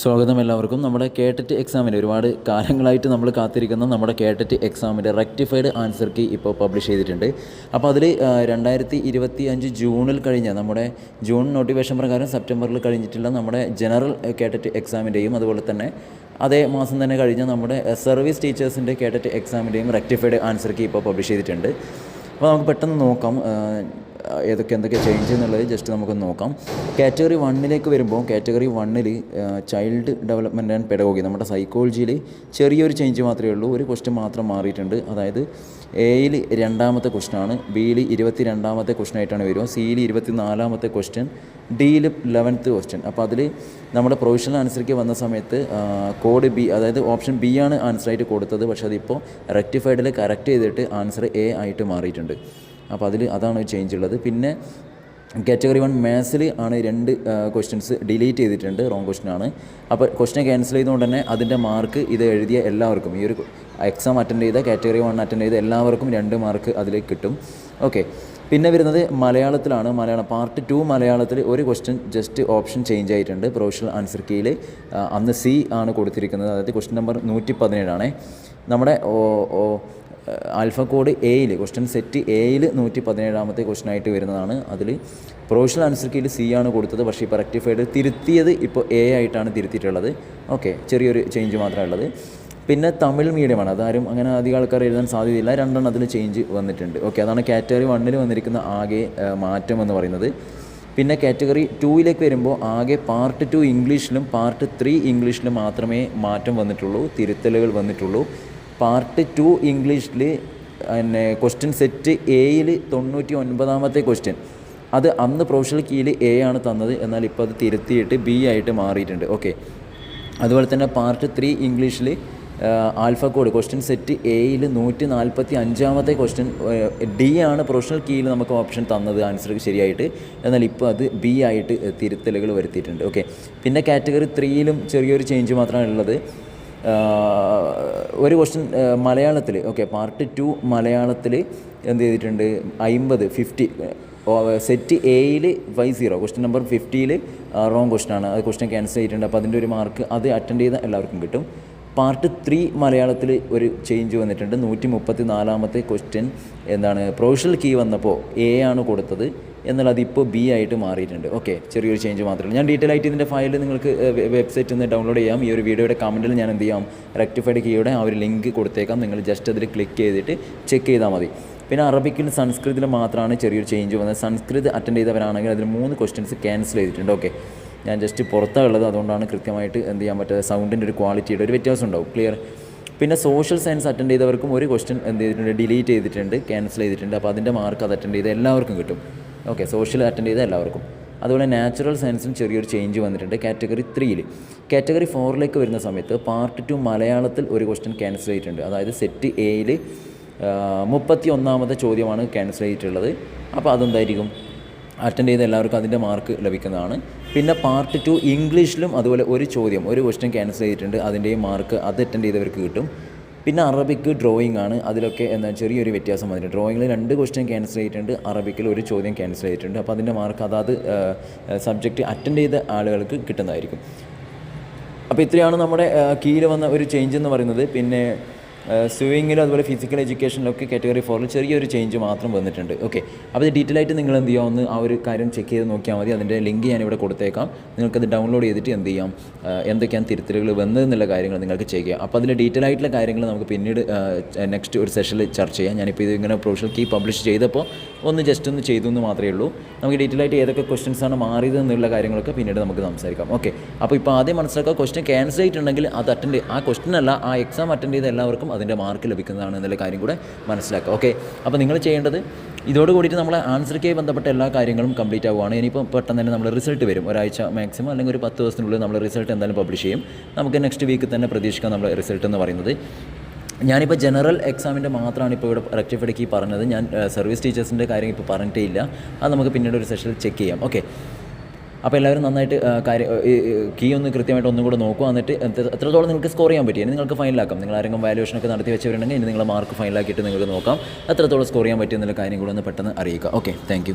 സ്വാഗതം എല്ലാവർക്കും. നമ്മുടെ കേട്ടറ്റ് എക്സാമിന് ഒരുപാട് കാലങ്ങളായിട്ട് നമ്മൾ കാത്തിരിക്കുന്ന നമ്മുടെ കേട്ടറ്റ് എക്സാമിന്റെ റെക്ടിഫൈഡ് ആൻസർ കീ ഇപ്പോൾ പബ്ലിഷ് ചെയ്തിട്ടുണ്ട്. അപ്പോൾ അതിൽ രണ്ടായിരത്തി ഇരുപത്തി അഞ്ച് ജൂണിൽ കഴിഞ്ഞ നമ്മുടെ ജൂൺ നോട്ടിഫിക്കേഷൻ പ്രകാരം സെപ്റ്റംബറിൽ കഴിഞ്ഞിട്ടുള്ള നമ്മുടെ ജനറൽ കേട്ടറ്റ് എക്സാമിന്റെയും അതുപോലെ തന്നെ അതേ മാസം തന്നെ കഴിഞ്ഞ നമ്മുടെ സർവീസ് ടീച്ചേഴ്സിന്റെ കേട്ടറ്റ് എക്സാമിന്റെയും റെക്ടിഫൈഡ് ആൻസർ കീ ഇപ്പോൾ പബ്ലിഷ് ചെയ്തിട്ടുണ്ട്. അപ്പോൾ നമുക്ക് പെട്ടെന്ന് നോക്കാം ഏതൊക്കെ എന്തൊക്കെ ചേഞ്ച് എന്നുള്ളത് ജസ്റ്റ് നമുക്ക് നോക്കാം. കാറ്റഗറി വണ്ണിലേക്ക് വരുമ്പോൾ കാറ്റഗറി വണ്ണിൽ ചൈൽഡ് ഡെവലപ്മെന്റ് ആൻഡ് പെഡഗോഗി നമ്മുടെ സൈക്കോളജിയിൽ ചെറിയൊരു ചേഞ്ച് മാത്രമേ ഉള്ളൂ. ഒരു ക്വസ്റ്റ്യൻ മാത്രം മാറിയിട്ടുണ്ട്. അതായത് എയിൽ രണ്ടാമത്തെ ക്വസ്റ്റ്യനാണ് ബിയിൽ ഇരുപത്തി രണ്ടാമത്തെ ക്വസ്റ്റ്യൻ ആയിട്ടാണ് സിയിൽ ഇരുപത്തി നാലാമത്തെ ക്വസ്റ്റ്യൻ ഡിയിൽ ലെവൻത്ത് ക്വസ്റ്റ്യൻ അപ്പോൾ അതിൽ നമ്മുടെ പ്രൊവിഷണൽ ആൻസർക്ക് വന്ന സമയത്ത് കോഡ് ബി അതായത് ഓപ്ഷൻ ബി ആണ് ആൻസറായിട്ട് കൊടുത്തത്. പക്ഷേ അതിപ്പോൾ റെക്ടിഫൈഡിൽ കറക്റ്റ് ചെയ്തിട്ട് ആൻസർ എ ആയിട്ട് മാറിയിട്ടുണ്ട്. അപ്പോൾ അതിൽ അതാണ് ചേഞ്ച് ഉള്ളത്. പിന്നെ കാറ്റഗറി വൺ മാത്സിൽ ആണ് രണ്ട് ക്വസ്റ്റ്യൻസ് ഡിലീറ്റ് ചെയ്തിട്ടുണ്ട്. റോങ് ക്വസ്റ്റ്യൻ ആണ്. അപ്പോൾ ക്വസ്റ്റ്യൻ ക്യാൻസൽ ചെയ്തുകൊണ്ട് തന്നെ അതിന്റെ മാർക്ക് ഇത് എഴുതിയ എല്ലാവർക്കും ഈ ഒരു എക്സാം അറ്റൻഡ് ചെയ്ത കാറ്റഗറി വൺ അറ്റൻഡ് ചെയ്ത എല്ലാവർക്കും രണ്ട് മാർക്ക് അതിലേക്ക് കിട്ടും. ഓക്കെ പിന്നെ വരുന്നത് മലയാളത്തിലാണ്. മലയാളം പാർട്ട് ടു മലയാളത്തിൽ ഒരു ക്വസ്റ്റ്യൻ ജസ്റ്റ് ഓപ്ഷൻ ചേഞ്ച് ആയിട്ടുണ്ട്. പ്രൊഫഷണൽ ആൻസർ കീയിൽ അന്ന് സി ആണ് കൊടുത്തിരിക്കുന്നത്. അതായത് ക്വസ്റ്റ്യൻ നമ്പർ നൂറ്റി പതിനേഴാണ് നമ്മുടെ ആൽഫ കോഡ് എയിൽ ക്വസ്റ്റ്യൻ സെറ്റ് എയിൽ നൂറ്റി പതിനേഴാമത്തെ ക്വസ്റ്റ്യൻ ആയിട്ട് വരുന്നതാണ്. അതിൽ പ്രൊവിഷണൽ ആൻസർ കീയിൽ സി ആണ് കൊടുത്തത് പക്ഷേ ഇപ്പോൾ റെക്ടിഫൈഡ് തിരുത്തിയത് ഇപ്പോൾ എ ആയിട്ടാണ് തിരുത്തിയിട്ടുള്ളത്. ഓക്കെ ചെറിയൊരു ചേഞ്ച് മാത്രമേ ഉള്ളത്. പിന്നെ തമിഴ് മീഡിയമാണ് അതാരും അങ്ങനെ അധികം ആൾക്കാർ എഴുതാൻ സാധ്യതയില്ല. രണ്ടെണ്ണം അതിൽ ചേഞ്ച് വന്നിട്ടുണ്ട്. ഓക്കെ അതാണ് കാറ്റഗറി വണ്ണിൽ വന്നിരിക്കുന്ന ആകെ മാറ്റം എന്ന് പറയുന്നത്. പിന്നെ കാറ്റഗറി ടൂയിലേക്ക് വരുമ്പോൾ ആകെ പാർട്ട് ടു ഇംഗ്ലീഷിലും പാർട്ട് ത്രീ ഇംഗ്ലീഷിലും മാത്രമേ മാറ്റം വന്നിട്ടുള്ളൂ തിരുത്തലുകൾ വന്നിട്ടുള്ളൂ. പാർട്ട് ടു ഇംഗ്ലീഷിൽ പിന്നെ ക്വസ്റ്റ്യൻ സെറ്റ് എയിൽ തൊണ്ണൂറ്റി ഒൻപതാമത്തെ ക്വസ്റ്റ്യൻ അത് അന്ന് പ്രൊഫഷണൽ കീയിൽ എ ആണ് തന്നത്. എന്നാൽ ഇപ്പോൾ അത് തിരുത്തിയിട്ട് ബി ആയിട്ട് മാറിയിട്ടുണ്ട്. ഓക്കെ അതുപോലെ തന്നെ പാർട്ട് ത്രീ ഇംഗ്ലീഷിൽ ആൽഫ കോഡ് ക്വസ്റ്റ്യൻ സെറ്റ് എയിൽ നൂറ്റി നാൽപ്പത്തി അഞ്ചാമത്തെ ക്വസ്റ്റ്യൻ ഡി ആണ് പ്രൊഫഷണൽ കീയിൽ നമുക്ക് ഓപ്ഷൻ തന്നത്. ആൻസർ ശരിയായിട്ട്. എന്നാൽ ഇപ്പോൾ അത് ബി ആയിട്ട് തിരുത്തലുകൾ വരുത്തിയിട്ടുണ്ട്. ഓക്കെ പിന്നെ കാറ്റഗറി ത്രീയിലും ചെറിയൊരു ചേഞ്ച് മാത്രമാണ് ഉള്ളത് ഒരു ക്വസ്റ്റ്യൻ മലയാളത്തിൽ ഓക്കെ പാർട്ട് ടു മലയാളത്തിൽ എന്ത് ചെയ്തിട്ടുണ്ട്? അമ്പത് ഫിഫ്റ്റി സെറ്റ് എയിൽ വൈ സീറോ ക്വസ്റ്റ്യൻ നമ്പർ ഫിഫ്റ്റിയിൽ റോങ് ക്വസ്റ്റ്യൻ ആണ്. അത് ക്വസ്റ്റ്യൻ ക്യാൻസൽ ചെയ്തിട്ടുണ്ട്. അപ്പോൾ അതിന്റെ ഒരു മാർക്ക് അത് അറ്റൻഡ് ചെയ്ത എല്ലാവർക്കും കിട്ടും. പാർട്ട് ത്രീ മലയാളത്തിൽ ഒരു ചേഞ്ച് വന്നിട്ടുണ്ട്. നൂറ്റി മുപ്പത്തി നാലാമത്തെ ക്വസ്റ്റ്യൻ എന്താണ്? പ്രൊഫഷണൽ കീ വന്നപ്പോൾ എ ആണ് കൊടുത്തത്. എന്നാൽ അതിപ്പോൾ ബി ആയിട്ട് മാറിയിട്ടുണ്ട്. ഓക്കെ ചെറിയൊരു ചേഞ്ച് മാത്രമേ ഞാൻ ഡീറ്റെയിൽ ആയിട്ട് ഇതിന്റെ ഫയൽ നിങ്ങൾക്ക് വെബ്സൈറ്റിൽ നിന്ന് ഡൗൺലോഡ് ചെയ്യാം. ഈ ഒരു വീഡിയോയുടെ കമന്റിൽ ഞാൻ എന്ത് ചെയ്യാം? റെക്ടിഫൈഡ് കീയുടെ ആ ഒരു ലിങ്ക് കൊടുത്തേക്കാം. നിങ്ങൾ ജസ്റ്റ് അതിൽ ക്ലിക്ക് ചെയ്തിട്ട് ചെക്ക് ചെയ്താൽ മതി. പിന്നെ അറബിക്കിൽ സംസ്കൃതിൽ മാത്രമാണ് ചെറിയൊരു ചേഞ്ച് വന്നത്. സംസ്കൃത് അറ്റൻഡ് ചെയ്തവരാണെങ്കിൽ അതിൽ മൂന്ന് ക്വസ്റ്റ്യൻസ് ക്യാൻസൽ ചെയ്തിട്ടുണ്ട്. ഓക്കെ ഞാൻ ജസ്റ്റ് പുറത്താണ് ഉള്ളത്. അതുകൊണ്ടാണ് കൃത്യമായിട്ട് എന്ത് ചെയ്യാൻ പറ്റുക? സൗണ്ടിന്റെ ഒരു ക്വാളിറ്റിയുടെ ഒരു വ്യത്യാസം ഉണ്ടാവും. ക്ലിയർ പിന്നെ സോഷ്യൽ സയൻസ് അറ്റൻഡ് ചെയ്തവർക്കും ഒരു ക്വസ്റ്റ്യൻ എന്ത് ചെയ്തിട്ടുണ്ട്? ഡിലീറ്റ് ചെയ്തിട്ടുണ്ട് ക്യാൻസൽ ചെയ്തിട്ടുണ്ട്. അപ്പോൾ അതിന്റെ മാർക്ക് അത് അറ്റൻഡ് ചെയ്ത എല്ലാവർക്കും കിട്ടും. ഓക്കെ സോഷ്യൽ അറ്റൻഡ് ചെയ്ത എല്ലാവർക്കും. അതുപോലെ നാച്ചുറൽ സയൻസിന് ചെറിയൊരു ചേഞ്ച് വന്നിട്ടുണ്ട്. കാറ്റഗറി ത്രീയിൽ കാറ്റഗറി ഫോറിലേക്ക് വരുന്ന സമയത്ത് പാർട്ട് ടു മലയാളത്തിൽ ഒരു ക്വസ്റ്റ്യൻ ക്യാൻസൽ ചെയ്തിട്ടുണ്ട്. അതായത് സെറ്റ് എയിൽ മുപ്പത്തി ഒന്നാമത്തെ ചോദ്യമാണ് ക്യാൻസൽ ചെയ്തിട്ടുള്ളത്. അപ്പോൾ അതെന്തായിരിക്കും? അറ്റൻഡ് ചെയ്ത എല്ലാവർക്കും അതിന്റെ മാർക്ക് ലഭിക്കുന്നതാണ്. പിന്നെ പാർട്ട് ടു ഇംഗ്ലീഷിലും അതുപോലെ ഒരു ചോദ്യം ഒരു ക്വസ്റ്റ്യൻ ക്യാൻസൽ ചെയ്തിട്ടുണ്ട്. അതിന്റെയും മാർക്ക് അത് അറ്റൻഡ് ചെയ്തവർക്ക് കിട്ടും. പിന്നെ അറബിക്ക് ഡ്രോയിങ് ആണ്. അതിലൊക്കെ എന്താ ചെറിയൊരു വ്യത്യാസം വന്നിട്ടുണ്ട്. ഡ്രോയിങ്ങിൽ രണ്ട് ക്വസ്റ്റ്യൻ ക്യാൻസൽ ചെയ്തിട്ടുണ്ട്. അറബിക്കിൽ ഒരു ചോദ്യം ക്യാൻസൽ ചെയ്തിട്ടുണ്ട്. അപ്പോൾ അതിന്റെ മാർക്ക് അതാത് സബ്ജക്റ്റ് അറ്റൻഡ് ചെയ്ത ആളുകൾക്ക് കിട്ടുന്നതായിരിക്കും. അപ്പോൾ ഇത്രയാണ് നമ്മുടെ കീയിൽ വന്ന ഒരു ചേഞ്ച് എന്ന് പറയുന്നത്. പിന്നെ സ്വിമ്മിങ്ങിലും അതുപോലെ ഫിസിക്കൽ എഡ്യൂക്കേഷനിലൊക്കെ കാറ്റഗറി ഫോറിൽ ചെറിയൊരു ചേഞ്ച് മാത്രം വന്നിട്ടുണ്ട്. ഓക്കെ അപ്പോൾ ഇത് ഡീറ്റെയിൽ ആയിട്ട് നിങ്ങൾ എന്ത് ചെയ്യാം? ഒന്ന് ആ ഒരു കാര്യം ചെക്ക് ചെയ്ത് നോക്കിയാൽ മതി. അതിന്റെ ലിങ്ക് ഇവിടെ കൊടുത്തേക്കാം. നിങ്ങൾക്കത് ഡൗൺലോഡ് ചെയ്തിട്ട് എന്ത് ചെയ്യാം? എന്തൊക്കെയാണ് തിരുത്തലുകൾ വന്നതെന്നുള്ള കാര്യങ്ങൾ നിങ്ങൾക്ക് ചെക്ക് ചെയ്യാം. അപ്പോൾ അതിൽ ഡീറ്റെയിൽ ആയിട്ടുള്ള കാര്യങ്ങൾ നമുക്ക് പിന്നീട് നെക്സ്റ്റ് ഒരു സെഷനിൽ ചർച്ച ചെയ്യാം. ഞാനിപ്പോൾ ഇത് ഇങ്ങനെ പ്രൊഫഷണൽ കീ പബ്ലിഷ് ചെയ്തപ്പോൾ ഒന്ന് ജസ്റ്റ് ഒന്ന് ചെയ്തു എന്ന് മാത്രമേ ഉള്ളൂ. നമുക്ക് ഡീറ്റെയിൽ ആയിട്ട് ഏതൊക്കെ ക്വസ്റ്റൻസ് ആണ് മാറിയത് എന്നുള്ള കാര്യങ്ങളൊക്കെ പിന്നീട് നമുക്ക് സംസാരിക്കാം. ഓക്കെ അപ്പോൾ ഇപ്പോൾ ആദ്യം മനസ്സിലാക്കുക ക്വസ്റ്റൻ ക്യാൻസൽ ആയിട്ടുണ്ടെങ്കിൽ അത് അറ്റൻഡ് ആ ക്വസ്റ്റൻ അല്ല ആ എക്സാം അറ്റൻഡ് ചെയ്ത എല്ലാവർക്കും അതിന്റെ മാർക്ക് ലഭിക്കുന്നതാണ് എന്നുള്ള കാര്യം കൂടെ മനസ്സിലാക്കുക. ഓക്കെ അപ്പോൾ നിങ്ങൾ ചെയ്യേണ്ടത് ഇതോട് കൂടിയിട്ട് നമ്മളെ ആൻസർക്കായി ബന്ധപ്പെട്ട എല്ലാ കാര്യങ്ങളും കംപ്ലീറ്റ് ആവുകയാണ്. ഇനിയിപ്പോൾ പെട്ടെന്ന് തന്നെ നമ്മൾ റിസൾട്ട് വരും. ഒരാഴ്ച മാക്സിമം അല്ലെങ്കിൽ ഒരു പത്ത് ദിവസത്തിനുള്ളിൽ നമ്മൾ റിസൾട്ട് എന്തായാലും പബ്ലിഷ് ചെയ്യും. നമുക്ക് നെക്സ്റ്റ് വീക്ക് തന്നെ പ്രതീക്ഷിക്കാം നമ്മൾ റിസൾട്ട് എന്ന് പറയുന്നത്. ഞാനിപ്പോൾ ജനറൽ എക്സാമിന്റെ മാത്രമാണ് ഇപ്പോൾ ഇവിടെ റെക്ടിഫൈഡ് കീ പറഞ്ഞത്. ഞാൻ സർവീസ് ടീച്ചേഴ്സിന്റെ കാര്യം ഇപ്പോൾ പറഞ്ഞിട്ടേ ഇല്ല. അത് നമുക്ക് പിന്നീട് ഒരു സെഷനിൽ ചെക്ക് ചെയ്യാം. ഓക്കെ അപ്പോൾ എല്ലാവരും നന്നായിട്ട് കാര്യം കീ ഒന്ന് കൃത്യമായിട്ട് ഒന്നും കൂടെ നോക്കുക എന്നിട്ട് എത്രത്തോളം നിങ്ങൾക്ക് സ്കോർ ചെയ്യാൻ പറ്റി? നിങ്ങൾക്ക് ഫൈനലാക്കാം നിങ്ങൾ ആരെങ്കിലും വാലുവേഷനൊക്കെ നടത്തി വെച്ചവരുണ്ടെങ്കിൽ ഇനി നിങ്ങളെ മാർക്ക് ഫൈനലാക്കിയിട്ട് നിങ്ങൾക്ക് നോക്കാം. എത്രത്തോളം സ്കോർ ചെയ്യാൻ പറ്റിയെന്നുള്ള കാര്യം കൂടെ ഒന്ന് പെട്ടെന്ന് അറിയിക്കുക. Okay thank